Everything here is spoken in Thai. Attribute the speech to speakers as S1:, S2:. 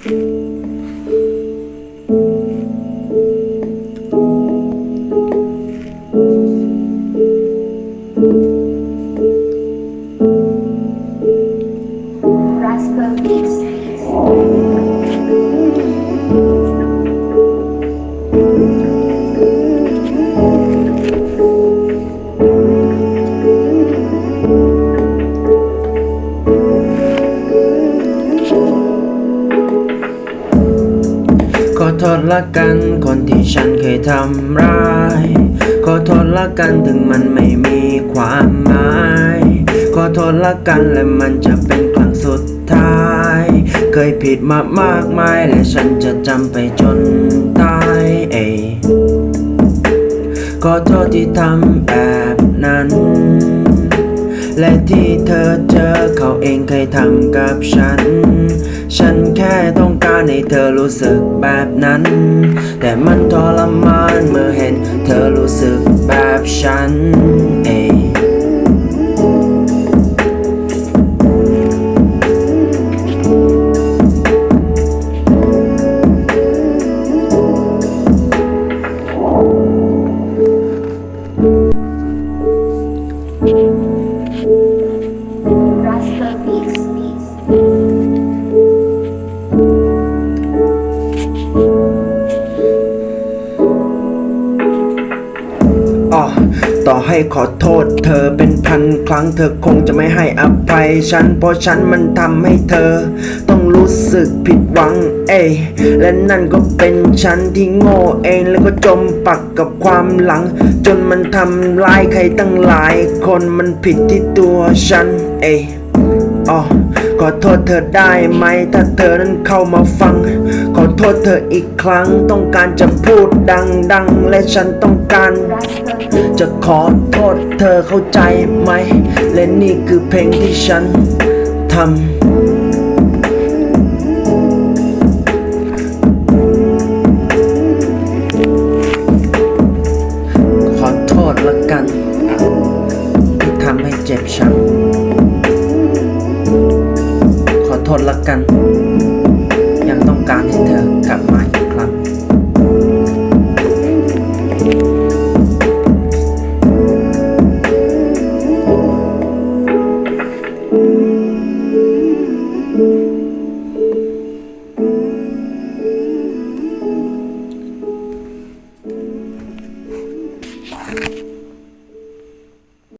S1: thank you. โทษละกันคนที่ฉันเคยทำร้าย ขอโทษละกันถึงมันไม่มีความหมาย ขอโทษละกันและมันจะเป็นครั้งสุดท้าย เคยผิดมามากมายและฉันจะจำไปจนตายเอยขอโทษที่ทำแบบนั้น และที่เธอเจอเขาเองเคยทำกับฉัน ฉันานให้เธอรู้สึกแบบนั้น แต่มันทรมานเมื่อเห็นเธอรู้สึกแบบฉัน ขอโทษเธอเป็นพันครั้งเธอคงจะไม่ให้อภัยฉัน เพราะฉันมันทำให้เธอ ต้องรู้สึกผิดหวังเอและนั่นก็เป็นฉันที่โง่เองแล้วก็จมปักกับความหลัง จนมันทำร้ายใครตั้งหลาย คนมันผิดที่ตัวฉันเอยอ๋อ ขอโทษเธอได้ไหมถ้าเธอนั้นเข้ามาฟัง ขอโทษเธออีกครั้ง ต้องการจะพูดดังๆและฉันต้องการ จะขอโทษเธอเข้าใจไหม และนี่คือเพลงที่ฉันทำขอโทษละกัน ที่ทำให้เจ็บช้ำ ทนละกัน ยังต้องการเห็นเธอ